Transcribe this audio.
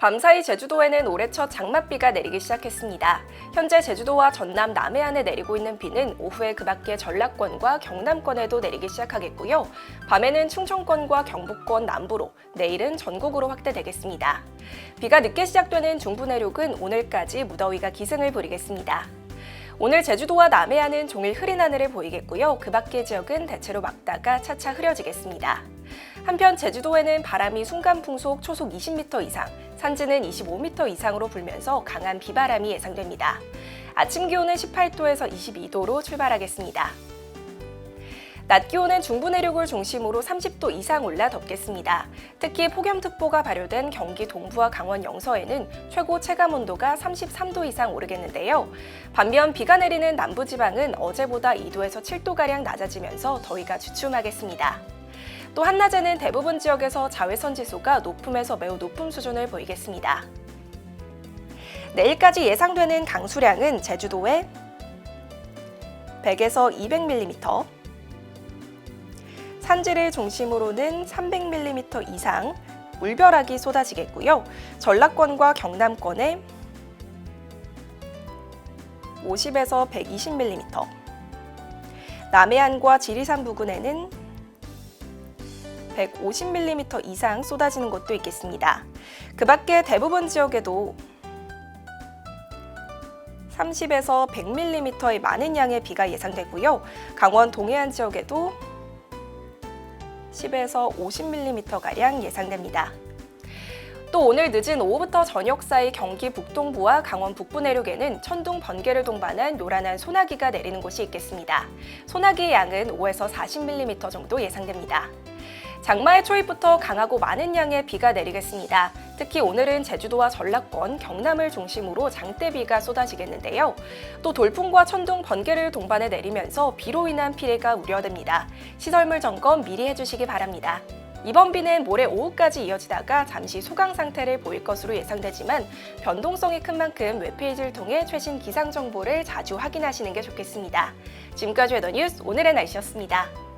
밤사이 제주도에는 올해 첫 장맛비가 내리기 시작했습니다. 현재 제주도와 전남 남해안에 내리고 있는 비는 오후에 그 밖에 전라권과 경남권에도 내리기 시작하겠고요. 밤에는 충청권과 경북권 남부로, 내일은 전국으로 확대되겠습니다. 비가 늦게 시작되는 중부 내륙은 오늘까지 무더위가 기승을 부리겠습니다. 오늘 제주도와 남해안은 종일 흐린 하늘을 보이겠고요. 그 밖의 지역은 대체로 맑다가 차차 흐려지겠습니다. 한편 제주도에는 바람이 순간 풍속 초속 20m 이상, 산지는 25m 이상으로 불면서 강한 비바람이 예상됩니다. 아침 기온은 18도에서 22도로 출발하겠습니다. 낮 기온은 중부 내륙을 중심으로 30도 이상 올라 덥겠습니다. 특히 폭염특보가 발효된 경기 동부와 강원 영서에는 최고 체감 온도가 33도 이상 오르겠는데요. 반면 비가 내리는 남부 지방은 어제보다 2도에서 7도가량 낮아지면서 더위가 주춤하겠습니다. 또 한낮에는 대부분 지역에서 자외선 지수가 높음에서 매우 높은 수준을 보이겠습니다. 내일까지 예상되는 강수량은 제주도에 100에서 200mm, 산지를 중심으로는 300mm 이상 물벼락이 쏟아지겠고요. 전라권과 경남권에 50에서 120mm, 남해안과 지리산 부근에는 150mm 이상 쏟아지는 곳도 있겠습니다. 그 밖에 대부분 지역에도 30에서 100mm의 많은 양의 비가 예상되고요. 강원 동해안 지역에도 10에서 50mm가량 예상됩니다. 또 오늘 늦은 오후부터 저녁 사이 경기 북동부와 강원 북부 내륙에는 천둥 번개를 동반한 요란한 소나기가 내리는 곳이 있겠습니다. 소나기의 양은 5에서 40mm 정도 예상됩니다. 장마의 초입부터 강하고 많은 양의 비가 내리겠습니다. 특히 오늘은 제주도와 전라권, 경남을 중심으로 장대비가 쏟아지겠는데요. 또 돌풍과 천둥, 번개를 동반해 내리면서 비로 인한 피해가 우려됩니다. 시설물 점검 미리 해주시기 바랍니다. 이번 비는 모레 오후까지 이어지다가 잠시 소강 상태를 보일 것으로 예상되지만 변동성이 큰 만큼 웹페이지를 통해 최신 기상 정보를 자주 확인하시는 게 좋겠습니다. 지금까지 웨더 뉴스 오늘의 날씨였습니다.